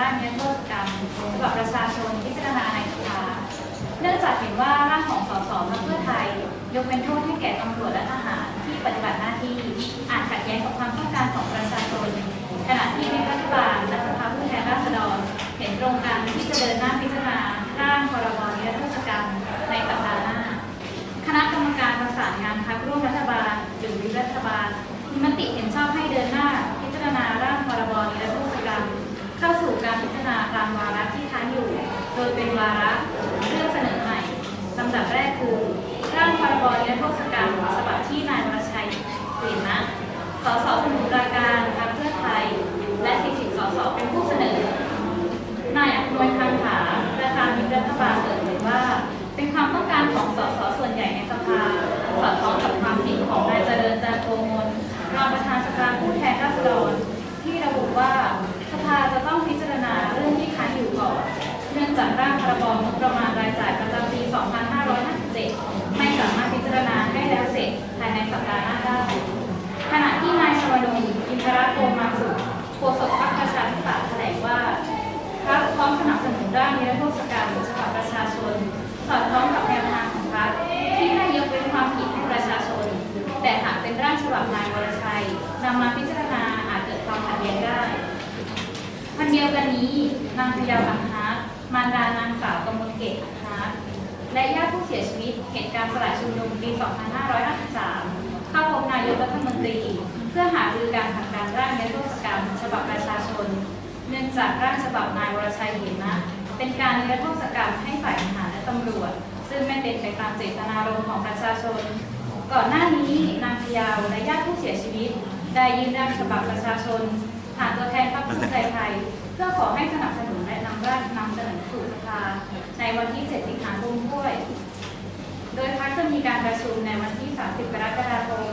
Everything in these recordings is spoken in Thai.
รร่างนิรโทษกรรมฉบับประชาชนพิจารณาในสภาเนื่องจากเห็นว่าร่างของสสพรรคเพื่อไทย ยกเป็นโทษให้แก่ตำรวจและทหารที่ปฏิบัติหน้าที่อาจขัดแย้งกับความต้องการของประชาชนขณะที่ในรัฐบาลและสภาผู้แทนราษฎรเห็นตรงกันที่จะเดินหน้าพิจารณาร่างพรบนิรโทษกรรมในสัปดาห์หน้า คณะกรรมการประสานงานพักร่วมรัฐบาลหรือวิรัฐบาลมีมติเห็นชอบให้เดินหน้า ของสสส่วนใหญ่ในสภาสอดคล้องกับความเห็นของนายเจริญจันโกมลรองประธานสภาผู้แทนราษฎรที่ระบุว่าำมาพิจารณาอาจเกิดความขัดแย้งได้วันเดียวกันนี้นางพยาวอังฮาร์ดมารดานางสาวกมลเกตอังฮาร์ดและญาติผู้เสียชีวิตเหตุการณ์สลายชุมนุมปี 2553 เข้าพบนายกรัฐมนตรี เพื่อหารือการผลักดันร่างนิรโทษกรรม ฉบับประชาชน เนื่องจากร่างฉบับนายวรชัยเหมนะเป็นการนิรโทษกรรมให้ฝ่ายทหารและตำรวจ ซึ่งไม่เป็นไปตามเจตนารมณ์ของประชาชน ก่อนหน้านี้นางพยาวและญาติผู้เสียชีวิต ได้ยื่นร่างฉบับประชาชนผ่านตัวแทนพรรคภูมิใจไทย เพื่อขอให้สนับสนุนและนำร่างนำเสนอสู่สภาในวันที่ 7 สิงหาคมด้วย โดยพรรคจะมีการประชุมในวันที่ 30 กรกฎาคม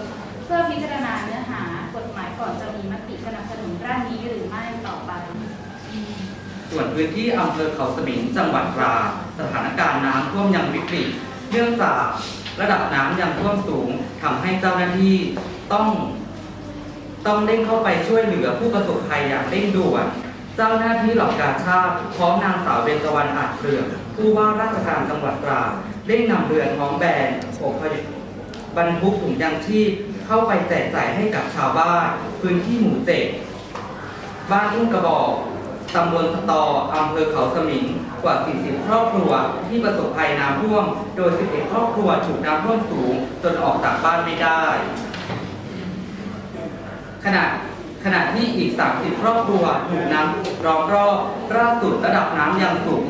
เพื่อพิจารณาเนื้อหากฎหมายก่อนจะมีมติสนับสนุนร่างนี้หรือไม่ต่อไปส่วนพื้นที่อำเภอเขาสมิงจังหวัดตราสถานการณ์น้ำท่วมยังวิกฤตเนื่องจากระดับน้ำยังท่วมสูงทำให้เจ้าหน้าที่ต้อง ต้องเร่งเข้าไปช่วยเหลือผู้ประสบภัยอย่างเร่งด่วนเจ้าหน้าที่เหล่ากาชาติพร้อมนางสาวเบญจวรรณอาจเปลือกผู้ว่าราชการจังหวัดตราดเร่งนำเรือท้องแบนอบพยพบรรทุกถุงยางชีพเข้าไปแจกจ่ายให้กับชาวบ้าน พื้นที่หมู่เจ็ดบ้านทุ่งกระบอกตำบลสตออำเภอเขาสมิงกว่า 40 ครอบครัวที่ประสบภัยน้ำท่วม โดย 11 ครอบครัวถูกน้ำท่วมสูงจนออกจากบ้านไม่ได้ ขณะขณะที่อีก 30 ครอบครัวถูกน้ำล้อมรอบล่าสุดระดับน้ำยังสูง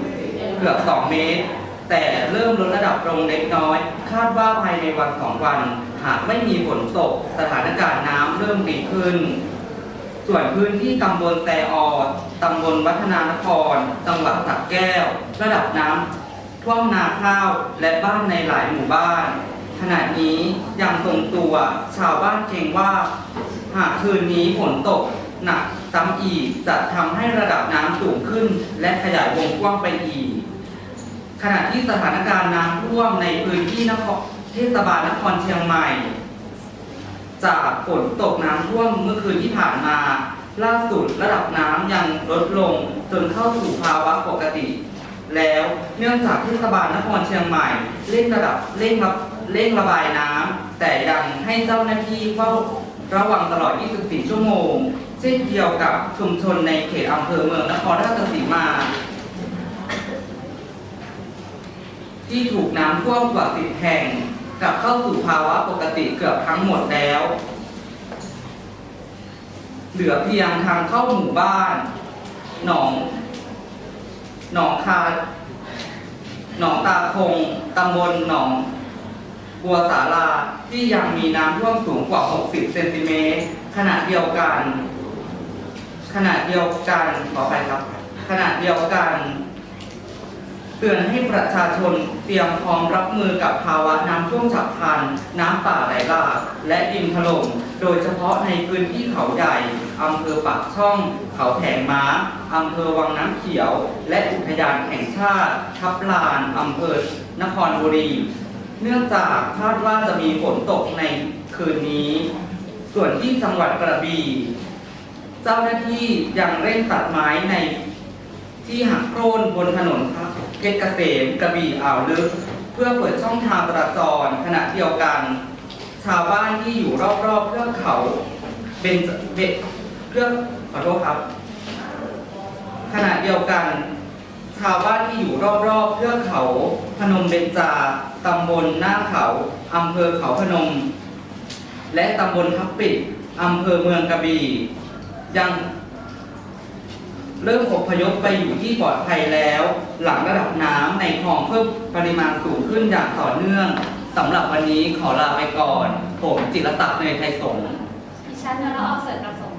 เกือบ 2 เมตร แต่เริ่มลดระดับลงเล็กน้อย คาดว่าภายในวันสองวัน หากไม่มีฝนตก สถานการณ์น้ำเริ่มดีขึ้น ส่วนพื้นที่ตำบลแตออดตำบลวัฒนานคร จังหวัดสระแก้ว ระดับน้ำท่วมนาข้าวและบ้านในหลายหมู่บ้าน ขณะนี้ยังทรงตัวชาวบ้านเกรงว่า หากคืนนี้ฝนตกหนักซ้ำอีกจะทำให้ระดับน้ำสูงขึ้น และขยายวงกว้างไปอีก ขณะที่สถานการณ์น้ำท่วมในพื้นที่นครเทศบาลนครเชียงใหม่ จากฝนตกน้ำท่วมเมื่อคืนที่ผ่านมา ล่าสุดระดับน้ำยังลดลงจนเข้าสู่ภาวะปกติ แล้วเนื่องจากเทศบาลนครเชียงใหม่เร่งระดับเร่งระ เร่งระบายน้ำแต่ยังให้เจ้าหน้าที่เฝ้าระวังตลอด 24 ชั่วโมง เช่นเดียวกับชุมชนในเขตอำเภอเมืองนครราชสีมา ที่ถูกน้ำท่วมกว่า 10 แห่งกลับเข้าสู่ภาวะปกติเกือบทั้งหมดแล้ว เหลือเพียงทางเข้าหมู่บ้าน หนอง หนองคาหนองตาคงตำบลหนอง บัวสาราที่ยังมีน้ำท่วมสูงกว่า 60 เซนติเมตรขณะเดียวกัน ขณะเดียวกันขอไปครับ ขณะเดียวกัน เตือนให้ประชาชนเตรียมพร้อมรับมือกับภาวะน้ำท่วมฉับพลัน น้ำป่าไหลหลากและดินถล่มโดยเฉพาะในพื้นที่เขาใหญ่อำเภอปากช่อง เขาแผงม้าอำเภอวังน้ำเขียว และอุทยานแห่งชาติ ทับลานอำเภอนครบุรี เนื่องจากคาดว่าจะมีฝนตกในคืนนี้ ส่วนที่จังหวัดกระบี่ เจ้าหน้าที่ยังเร่งตัดไม้ในที่หักโค่นบนถนนเพชรเกษมกระบี่อ่าวลึก เพื่อเปิดช่องทางจราจรขณะเดียวกัน ชาวบ้านที่อยู่รอบๆเทือกเขาเบนเบนเทือกขอโทษครับ ขณะเดียวกัน ชาวบ้านที่อยู่รอบๆเทือกเขาพนมเบญจาตำบลหน้าเขาอำเภอเขาพนม และตำบลทับปิดอำเภอเมืองกระบี่ยังเริ่มอพยพไปอยู่ที่ปลอดภัยแล้ว หลังระดับน้ำในคลองเพิ่มปริมาณสูงขึ้นอย่างต่อเนื่องสำหรับวันนี้ขอลาไปก่อน ผมจิรศักดิ์เนยไทยสงฆ์ดิฉันนรอออกเสริฐประสงค์